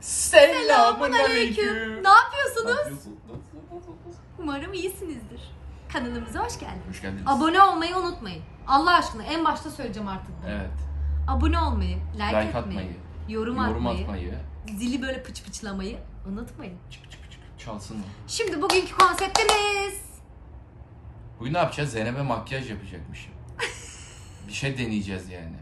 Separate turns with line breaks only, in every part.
Selamun
aleyküm. Ne yapıyorsunuz? Umarım iyisinizdir. Kanalımıza hoş geldiniz.
Hoş geldiniz.
Abone olmayı unutmayın. Allah aşkına en başta söyleyeceğim artık bunu.
Evet.
Abone olmayı, like,
Like
etmeyi,
atmayı,
yorum,
yorum
atmayı,
atmayı,
zili böyle pıç pıçlamayı unutmayın.
çık çık çık çalsın mı?
Şimdi bugünkü konseptimiz
Bugün ne yapacağız? Zeynep'e makyaj yapacakmışım. bir şey deneyeceğiz yani.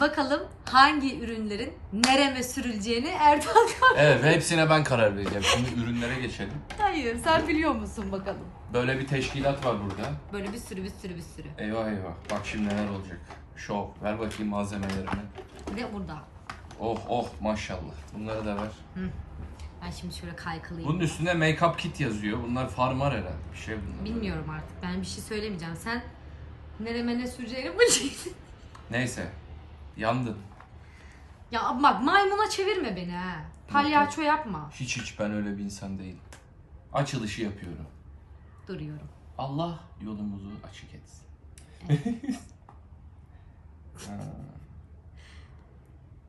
Bakalım hangi ürünlerin nereme sürüleceğini Erdal
Evet ve hepsine ben karar vereceğim. Şimdi ürünlere geçelim.
Hayır sen biliyor musun bakalım.
Böyle bir teşkilat var burada.
Böyle bir sürü bir sürü bir sürü.
Eyvah eyvah. Bak şimdi neler olacak. Şov. Ver bakayım malzemelerimi.
Ve burada.
Oh oh maşallah. Bunları da ver.
Ben şimdi şöyle kaykılayım.
Bunun üstünde make-up kit yazıyor. Bunlar farmar herhalde. Bir şey bunlar.
Bilmiyorum artık. Ben bir şey söylemeyeceğim. Sen nereme ne süreceğini bileceksin.
Neyse. Yandın.
Ya bak maymuna çevirme beni ha. Palyaço yapma.
Hiç hiç ben öyle bir insan değilim. Açılışı yapıyorum.
Duruyorum.
Allah yolumuzu açık etsin. Ha.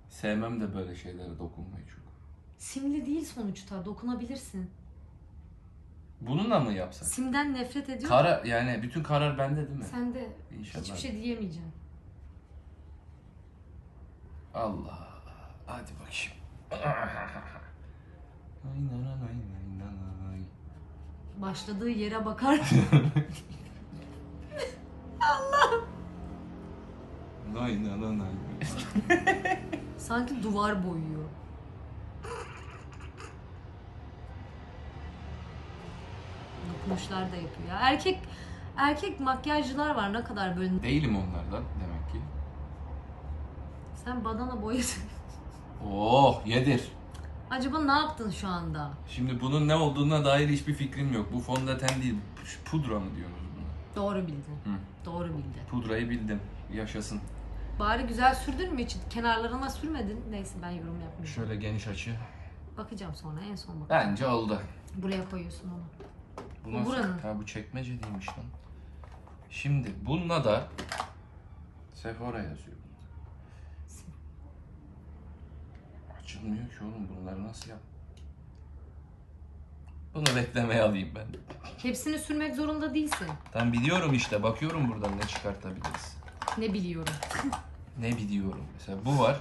Sevmem de böyle şeylere dokunmayı çok.
Simli değil sonuçta. Dokunabilirsin.
Bununla mı yapsak?
Simden nefret ediyorum.
Karar yani bütün karar bende değil mi?
Sen de
İnşallah.
hiçbir şey diyemeyeceğim.
Allah. Hadi bakayım. Aynen aynen aynen.
Başladığı yere bakar.
Aynen aynen.
Sanki duvar boyuyor. Dokunuşlar da yapıyor ya. Erkek erkek makyajcılar var ne kadar böyle.
Değilim onlardan demek ki.
Sen badana boyasın.
Oh yedir.
Acaba ne yaptın şu anda?
Şimdi bunun ne olduğuna dair hiçbir fikrim yok. Bu fondöten değil. Pudra mı diyorsunuz buna?
Doğru bildin.
Hı.
Doğru bildin.
Pudrayı bildim. Yaşasın.
Bari güzel sürdün mü hiç? Kenarlarına sürmedin. Neyse ben yorum yapmayacağım.
Şöyle geniş açı.
Bakacağım sonra en son bakacağım.
Bence oldu.
Buraya koyuyorsun onu.
Bu
Bu buranın.
Ha bu çekmece değilmiş lan. Şimdi bununla da Sephora yazıyor. Açılmıyor ki oğlum bunları nasıl yap? Bunu beklemeye alayım ben.
Hepsini sürmek zorunda değilsin.
Ben biliyorum işte bakıyorum buradan ne çıkartabiliriz.
Ne biliyorum.
Ne biliyorum. Mesela bu var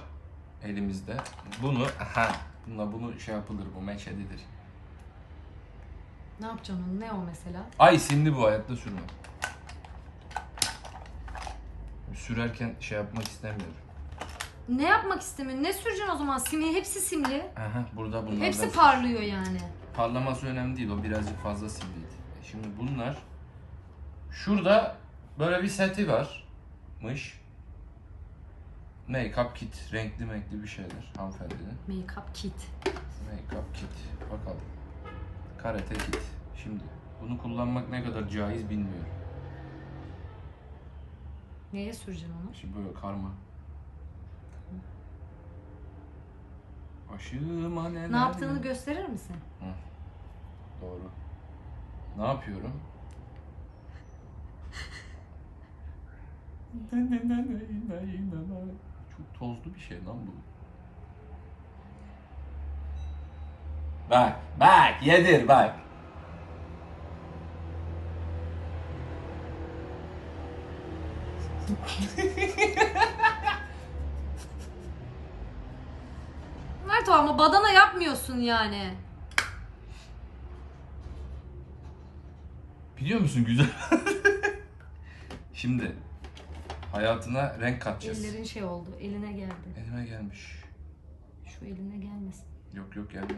elimizde. Bunu aha bununla bunu şey yapılır bu meç edilir.
Ne yapacaksın onu? Ne o mesela?
Ay simli bu hayatta sürme. Sürerken şey yapmak istemiyorum.
Ne yapmak istemiyorsun? Ne süreceksin o zaman? Simli, hepsi simli.
Aha burada bunlar
Hepsi parlıyor yani.
Parlaması önemli değil o birazcık fazla simliydi. E Şimdi bunlar şurada böyle bir seti varmış. Make-up kit, renkli renkli bir şeyler hanımefendinin.
Make-up kit.
Make-up kit. Bakalım. Karate kit. Şimdi bunu kullanmak ne kadar caiz bilmiyorum.
Neye süreceksin onu?
Şimdi böyle karma. Başıma neler...
Ne yaptığını gösterir misin?
Doğru. Ne yapıyorum? Çok tozlu bir şey lan bu. Bak, bak, yedir bak.
Mert o ama badana yapmıyorsun yani.
Biliyor musun güzel? Şimdi hayatına renk katacağız.
Ellerin şey oldu. Eline geldi.
Elime gelmiş.
Şu eline gelmesin.
Yok yok gelmedi.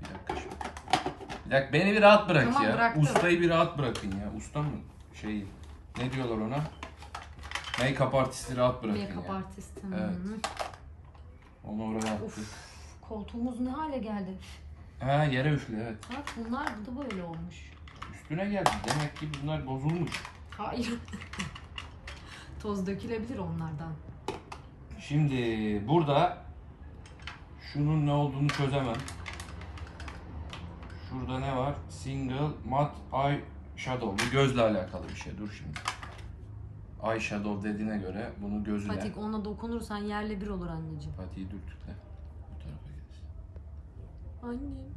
Bir dakika şimdi. Bir dakika beni bir rahat bırak
Tamam,
ya.
bıraktım.
Ustayı bir rahat bırakın ya. Usta mı? Şey ne diyorlar ona? Make-up artisti rahat bırakın
Make-up
ya.
artist. Hı
Evet. Onu oraya attık.
Of. Koltuğumuz ne hale geldi?
Ha yere üfle evet.
Bak bunlar da böyle olmuş.
Üstüne geldi. Demek ki bunlar bozulmuş.
Hayır. Toz dökülebilir onlardan.
Şimdi burada şunun ne olduğunu çözemem. Şurada ne var? Single matte eye shadow. Bu gözle alakalı bir şey. Dur şimdi. Eye shadow dediğine göre bunu gözüne.
Patik ona dokunursan yerle bir olur anneciğim.
Patiği dürtükle.
Annem.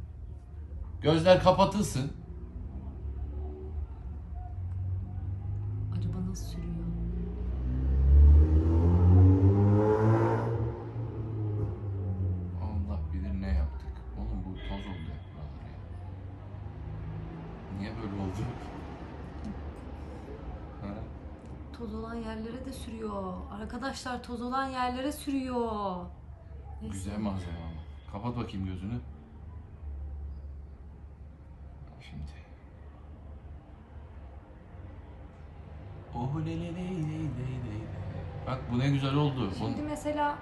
Gözler kapatılsın.
Araba nasıl sürüyor?
Allah bilir ne yaptık. Oğlum bu toz oldu ya buralar ya. Niye böyle oldu? Ha?
Toz olan yerlere de sürüyor. Arkadaşlar toz olan yerlere sürüyor. Neyse.
Güzel malzeme ama. Kapat bakayım gözünü. Şimdi. Oh le le le le le le. Bak bu ne güzel oldu.
Şimdi
Bun-
mesela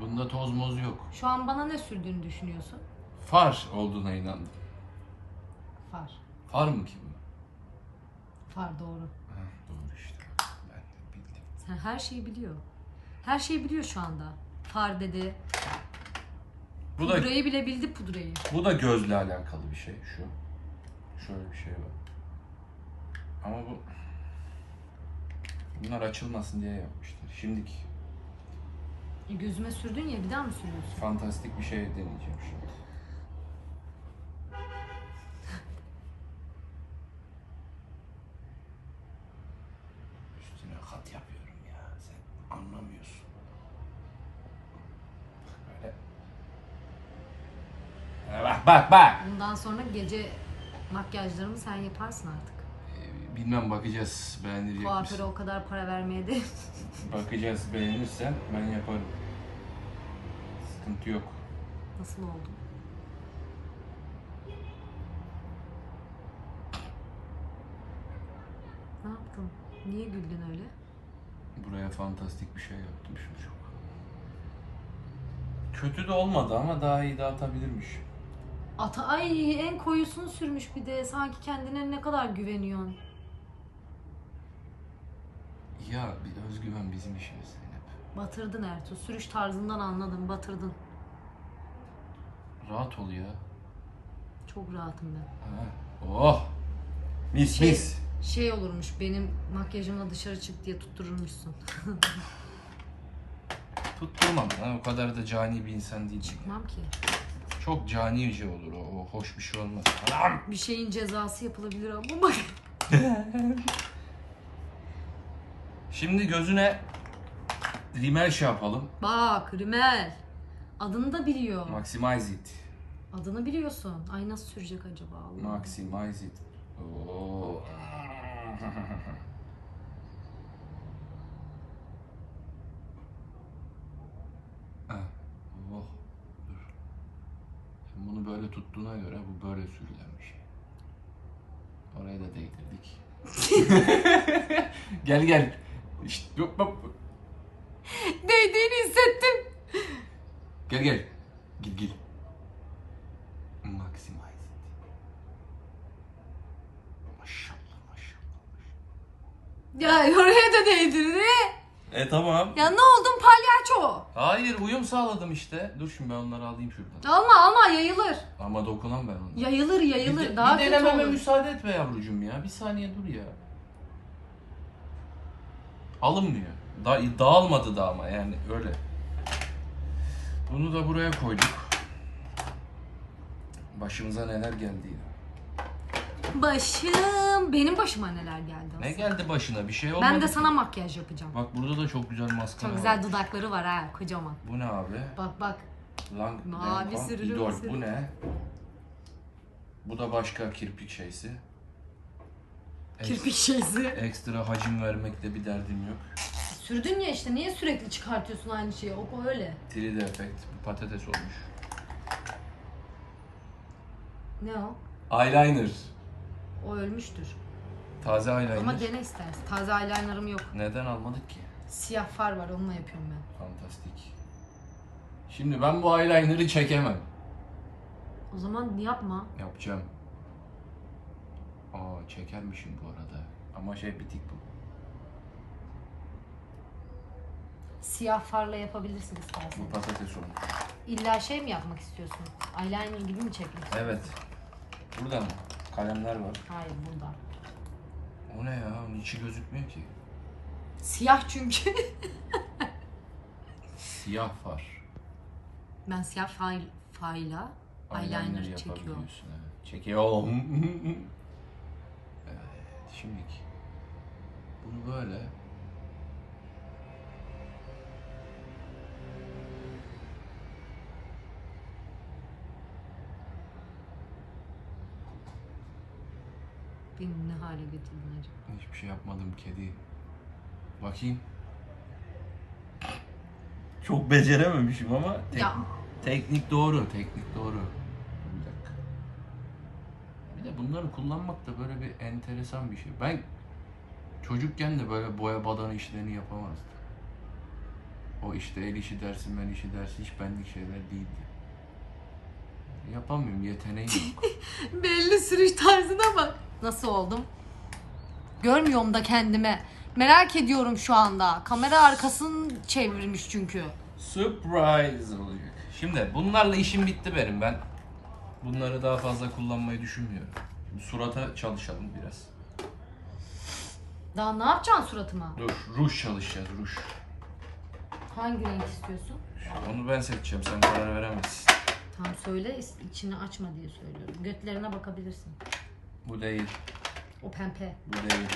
bunda toz moz yok.
şu an bana ne sürdüğünü düşünüyorsun?
Far olduğuna inandım.
Far.
Far mı ki bu?
Far doğru.
Ha, doğru işte. Ben de bildim.
Sen her şeyi biliyor. Her şeyi biliyor şu anda. Far dedi.
Bu da
Pudrayı bile bildi pudrayı.
bu da gözle alakalı bir şey şu. Şöyle bir şey var. Ama bu bunlar açılmasın diye yapmışlar. Şimdiki
E, gözüme sürdün ya bir daha mı sürüyorsun?
fantastik bir şey deneyeceğim şimdi. Üstüne kat yapıyorum ya. Sen anlamıyorsun. Böyle. Bak bak bak.
Bundan sonra gece makyajlarımı sen yaparsın artık.
Bilmem bakacağız beğenilecek
Kuaföre
misin?
o kadar para vermeye de
Bakacağız beğenirsen ben yaparım. Sıkıntı yok.
nasıl oldu? Ne yaptın? Niye güldün öyle?
Buraya fantastik bir şey yaptım şimdi çok. Kötü de olmadı ama daha iyi dağıtabilirmiş.
Ata ay en koyusunu sürmüş bir de sanki kendine ne kadar güveniyorsun.
Ya bir özgüven bizim işimiz Zeynep.
Batırdın Ertuğ. Sürüş tarzından anladım. Batırdın.
Rahat ol ya.
Çok rahatım ben.
Ha. Oh! Mis
Şey-
mis.
Şey olurmuş benim makyajımla dışarı çık diye tuttururmuşsun.
Tutturmam lan o kadar da cani bir insan değil.
Çıkmam ki.
Çok cani bir şey olur o, o hoş bir şey olmaz. Anam!
Bir şeyin cezası yapılabilir ama bak.
Şimdi gözüne rimel şey yapalım.
Bak Rimel. Adını da biliyor.
Maximize it.
Adını biliyorsun. Ay nasıl sürecek acaba? Allah.
Maximize it. Oo. Ah, oh. Dur. Sen bunu böyle tuttuğuna göre bu böyle sürülen bir şey. Oraya da değdirdik. gel gel. İşte, yok, bak.
Değdiğini hissettim.
Gel gel. Gel gel. Maximize it. Maşallah maşallah.
Ya oraya da değdirdi.
E tamam.
Ya ne oldun palyaço?
Hayır uyum sağladım işte. Dur şimdi ben onları alayım şuradan.
Alma alma yayılır.
Ama dokunam ben ona.
Yayılır yayılır.
bir, de-
Daha
bir
kötü
denememe
olur.
müsaade etme yavrucuğum ya. Bir saniye dur ya. Alınmıyor. Da, dağılmadı da ama yani öyle. Bunu da buraya koyduk. Başımıza neler geldi ya.
Başım. Benim başıma neler geldi
Ne
aslında.
geldi başına? Bir şey olmadı
Ben de
ki.
sana makyaj yapacağım.
Bak burada da çok güzel maskara
Çok
var.
güzel dudakları var ha kocaman.
Bu ne abi?
Bak bak.
Lang,
Mavi
Lancome
sürülü
idol.
mısır.
Bu ne? Bu da başka kirpik şeysi.
Kirpik şeysi.
Ekstra hacim vermekte bir derdim yok.
Sürdün ya işte niye sürekli çıkartıyorsun aynı şeyi? O o öyle.
3D efekt. Bu patates olmuş.
Ne o?
Eyeliner.
O ölmüştür.
Taze eyeliner.
Ama dene istersen. Taze eyelinerım yok.
Neden almadık ki?
Siyah far var onunla yapıyorum ben.
Fantastik. Şimdi ben bu eyeliner'ı çekemem.
O zaman yapma.
Yapacağım. Aa çekermişim bu arada. Ama şey bitik bu.
Siyah farla yapabilirsin istersen.
Bu patates olmuş.
İlla şey mi yapmak istiyorsun? Eyeliner gibi mi çekmek istiyorsun?
Evet. Burada mı? Kalemler var.
Hayır burada.
O ne ya? Onun içi gözükmüyor ki.
Siyah çünkü.
Siyah far.
ben siyah far, farla Eyeliner çekiyor.
yapabiliyorsun, Evet. Çekiyor. şimdiki. Bunu böyle
Beni ne hale getirdin acaba?
hiçbir şey yapmadım kedi. Bakayım. Çok becerememişim ama tek-
Ya
teknik doğru, teknik doğru. Bir dakika. Bir de bunları kullanmak da böyle bir enteresan bir şey. Ben çocukken de böyle boya badana işlerini yapamazdım. O işte el işi dersi, men işi dersi hiç benlik şeyler değildi. Yapamıyorum, yeteneğim yok.
belli sürüş tarzına bak. Nasıl oldum? Görmüyorum da kendime. Merak ediyorum şu anda. Kamera arkasını çevirmiş çünkü.
Surprise olacak. Şimdi bunlarla işim bitti benim ben. Bunları daha fazla kullanmayı düşünmüyorum. Surata çalışalım biraz.
Daha ne yapacaksın suratıma?
Dur, ruj çalışacağız, ruj.
Hangi renk istiyorsun?
Onu ben seçeceğim, sen karar veremezsin.
Tamam söyle is- içini açma diye söylüyorum. Götlerine bakabilirsin.
Bu değil,
O pembe,
bu değil,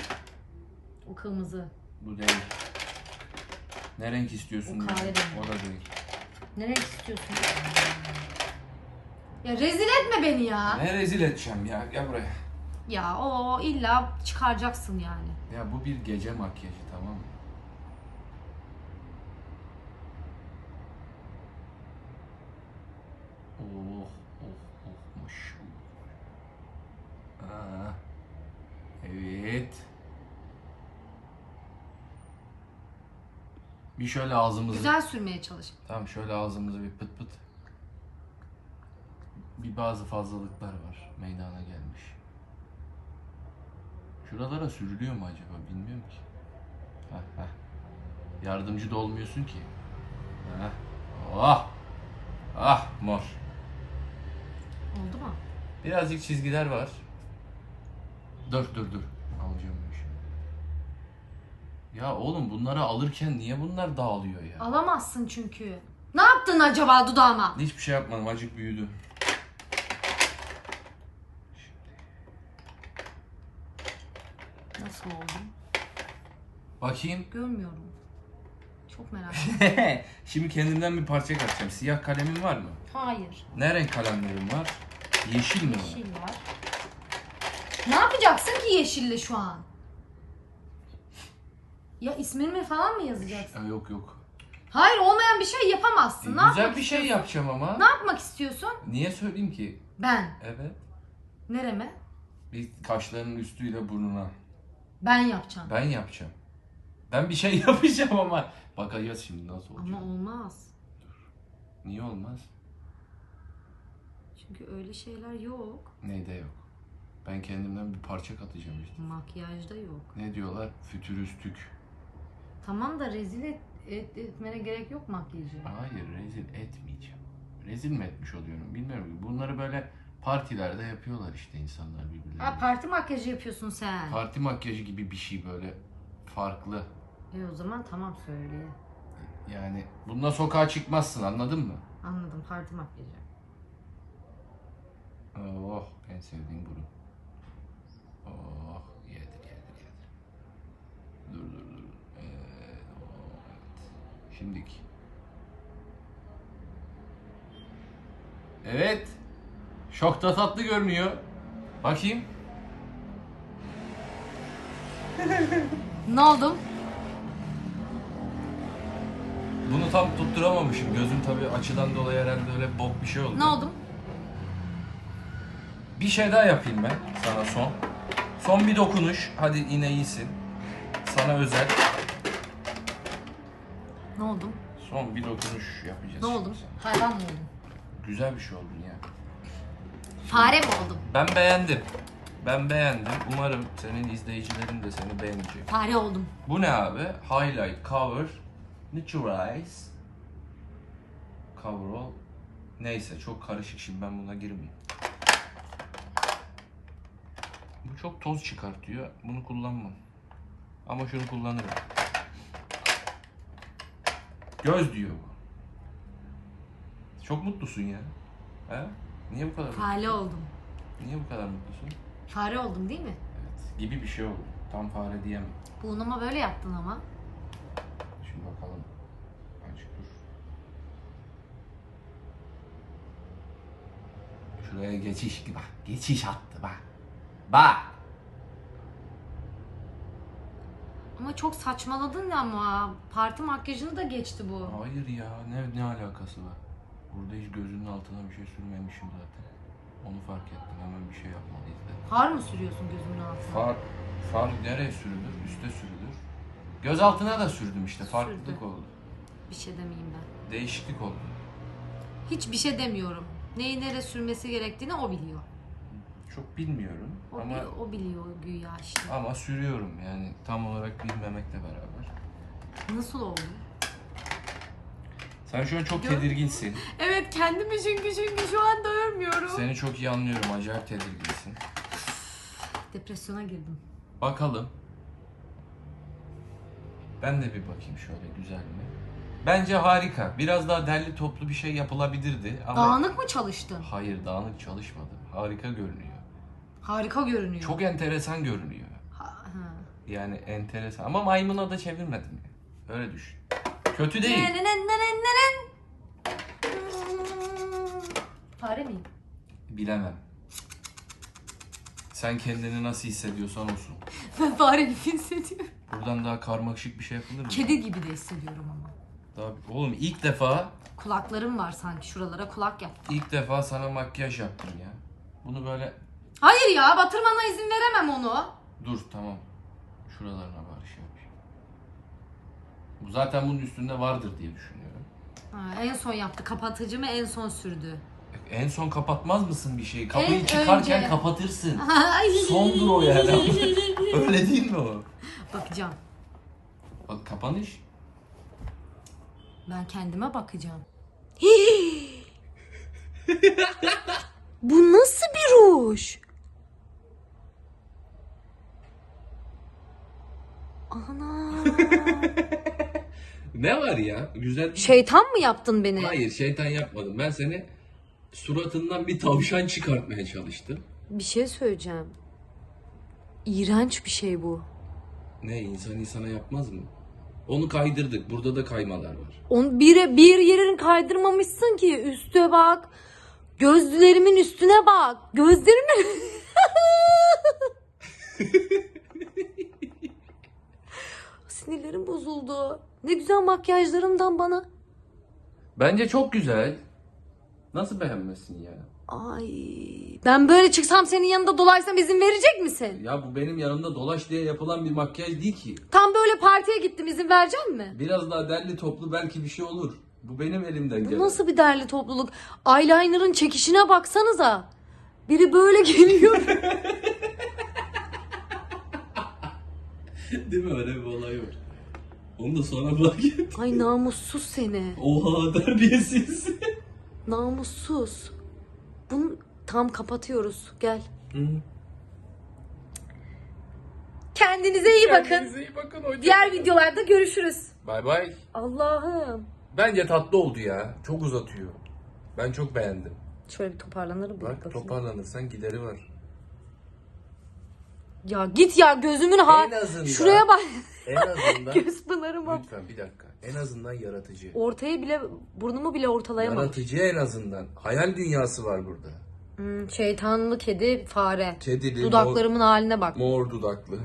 o kırmızı.
bu değil. Ne renk istiyorsun?
O
diyor.
kahverengi.
O da değil.
Ne renk istiyorsun? Ya rezil etme beni ya.
Ne rezil edeceğim ya, gel buraya.
Ya o illa çıkaracaksın yani.
Ya bu bir gece makyajı tamam mı? Oh, oh, oh, maşallah. Aa, evet. Bir şöyle ağzımızı...
Güzel sürmeye çalış.
Tamam şöyle ağzımızı bir pıt pıt. Bir bazı fazlalıklar var meydana gelmiş. Şuralara sürülüyor mu acaba bilmiyorum ki. Heh, heh. Yardımcı da olmuyorsun ki. Heh. Oh! Ah mor.
Oldu mu?
Birazcık çizgiler var. Dur dur dur. Alacağım ben şimdi. Ya oğlum bunları alırken niye bunlar dağılıyor ya?
Alamazsın çünkü. Ne yaptın acaba dudağıma?
Hiçbir şey yapmadım. Acık büyüdü.
Nasıl oldum?
Bakayım.
Görmüyorum. Çok merak ettim.
Şimdi kendimden bir parça katacağım. Siyah kalemim var mı?
Hayır.
Ne renk kalemlerim var? Yeşil mi var?
Yeşil var. Ne yapacaksın ki yeşille şu an? Ya ismini falan mı yazacaksın?
Ha, yok yok.
Hayır olmayan bir şey
E,
yapamazsın. ne
güzel
yapmak
bir şey
istiyorsun?
yapacağım ama.
Ne yapmak istiyorsun?
Niye söyleyeyim ki?
Ben.
Evet.
Nereme?
Bir kaşlarının üstüyle burnuna.
Ben yapacağım.
Ben yapacağım. Ben bir şey yapacağım ama. Bakacağız şimdi nasıl olacak.
Ama olmaz.
Niye olmaz?
Çünkü öyle şeyler yok.
Neyde yok. Ben kendimden bir parça katacağım işte.
Makyajda yok.
Ne diyorlar? Fütüristük.
Tamam da rezil et, et- etmene gerek yok makyajı.
Hayır rezil etmeyeceğim. Rezil mi etmiş oluyorum bilmiyorum. Bunları böyle partilerde yapıyorlar işte insanlar birbirlerine.
Ha, parti makyajı yapıyorsun sen.
Parti makyajı gibi bir şey böyle farklı.
E o zaman tamam söyle.
Yani bununla sokağa çıkmazsın anladın mı?
Anladım parti makyajı.
Oh en sevdiğim burun. Oh yedir yedir yedir. Dur dur dur. Evet, oh, evet. Şimdiki. Evet. Çok da tatlı görünüyor. Bakayım.
Ne oldum?
Bunu tam tutturamamışım. Gözüm tabii açıdan dolayı herhalde öyle bok bir şey oldu.
Ne oldum?
Bir şey daha yapayım ben sana son. Son bir dokunuş. Hadi yine iyisin. Sana özel.
Ne oldum?
Son bir dokunuş yapacağız.
Ne oldum? Hayvan mı oldum?
Güzel bir şey oldun ya.
Fare mi oldum?
Ben beğendim. Ben beğendim. Umarım senin izleyicilerin de seni beğenecek.
Fare oldum.
Bu ne abi? Highlight, cover, naturalize, cover all. Neyse çok karışık şimdi ben buna girmeyeyim. Bu çok toz çıkartıyor. Bunu kullanmam. Ama şunu kullanırım. Göz diyor bu. Çok mutlusun ya. He? Niye bu kadar
Fare oldum.
Niye bu kadar mutlusun?
Fare oldum değil mi?
Evet. Gibi bir şey oldu. Tam fare diyemem.
Buğunuma böyle yaptın ama.
Şimdi bakalım. Azıcık dur. Şuraya geçiş bak. Geçiş attı bak. Bak.
Ama çok saçmaladın ya ama. Parti makyajını da geçti bu.
Hayır ya. Ne, ne alakası var? Burada hiç gözünün altına bir şey sürmemişim zaten. Onu fark ettim. Hemen bir şey yapmalıyız dedim.
Far mı sürüyorsun gözümün altına?
Far, far nereye sürülür? Üste sürülür. Göz altına da sürdüm işte. Farklılık
Sürdü.
oldu.
Bir şey demeyeyim ben.
Değişiklik oldu.
Hiçbir şey demiyorum. Neyi nereye sürmesi gerektiğini o biliyor.
Çok bilmiyorum
O,
ama
bi- o biliyor güya işte.
ama sürüyorum yani tam olarak bilmemekle beraber.
Nasıl oldu?
Sen şu an çok
Gör-
tedirginsin.
Evet kendimi çünkü çünkü şu anda örmüyorum.
Seni çok iyi anlıyorum. Acayip tedirginsin.
Depresyona girdim.
Bakalım. Ben de bir bakayım şöyle güzel mi? Bence harika. Biraz daha derli toplu bir şey yapılabilirdi ama
Dağınık mı çalıştın?
hayır dağınık çalışmadım. Harika görünüyor.
Harika görünüyor.
Çok enteresan görünüyor.
Ha- ha.
Yani enteresan ama maymuna da çevirmedim. Öyle düşün. Kötü değil.
Fare miyim?
Bilemem. Sen kendini nasıl hissediyorsan olsun.
Ben fare gibi hissediyorum.
Buradan daha karmaşık bir şey yapılır mı?
Kedi gibi de hissediyorum ama.
Daha, oğlum ilk defa
Kulaklarım var sanki şuralara kulak yap.
ilk defa sana makyaj yaptım ya. Bunu böyle
Hayır ya batırmana izin veremem onu.
dur tamam. Şuralarına bari şey yapayım. Bu zaten bunun üstünde vardır diye düşünüyorum.
Ha, en son yaptı. Kapatıcımı en son sürdü.
En son kapatmaz mısın bir şeyi? Kapıyı
En
çıkarken
önce.
kapatırsın.
Ay.
Sondur o yani. Öyle değil mi o?
Bakacağım.
Bak kapanış.
Ben kendime bakacağım. Bu nasıl bir ruj? Ana.
Ne var ya? Güzel.
Şeytan mı yaptın beni?
Hayır şeytan yapmadım. Ben seni suratından bir tavşan çıkartmaya çalıştım.
Bir şey söyleyeceğim. İğrenç bir şey bu.
Ne insan insana yapmaz mı? Onu kaydırdık. Burada da kaymalar var.
On bir, bir yerini kaydırmamışsın ki. Üste bak. Gözlerimin üstüne bak. Gözlerimin... Sinirlerim bozuldu. Ne güzel makyajlarımdan bana.
Bence çok güzel. Nasıl beğenmesin ya?
Ay, ben böyle çıksam senin yanında dolaysam izin verecek misin?
Ya bu benim yanımda dolaş diye yapılan bir makyaj değil ki.
Tam böyle partiye gittim izin verecek mi?
Biraz daha derli toplu belki bir şey olur. Bu benim elimden
Bu
gelen.
nasıl bir derli topluluk? Eyeliner'ın çekişine baksanıza. Biri böyle geliyor.
Değil mi öyle bir olay var. Onu da sonra fark ettim.
Ay namussuz seni.
Oha terbiyesiz.
Namussuz. Bunu tam kapatıyoruz. Gel.
Hı.
Kendinize iyi bakın.
Kendinize iyi bakın hocam.
Diğer videolarda görüşürüz.
Bay bay.
Allah'ım.
Bence tatlı oldu ya. Çok uzatıyor. Ben çok beğendim.
Şöyle bir toparlanırım.
Bak
bakayım.
toparlanırsan gideri var.
Ya git ya gözümün ha.
En azından-
Şuraya bak.
En azından
Göz pınarıma.
lütfen bir dakika. En azından yaratıcı.
Ortaya bile burnumu bile ortalayamam.
Yaratıcı en azından. Hayal dünyası var burada.
Hmm, şeytanlı kedi fare.
Kedili,
Dudaklarımın haline bak.
mor, mor dudaklı.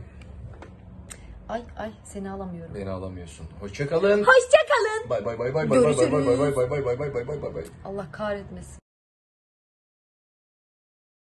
Ay ay seni alamıyorum.
Beni alamıyorsun. Hoşçakalın.
Hoşçakalın.
Bay bay bay bay bay bay bay bay bay bay bay bay bay bay bay bay.
Allah kahretmesin.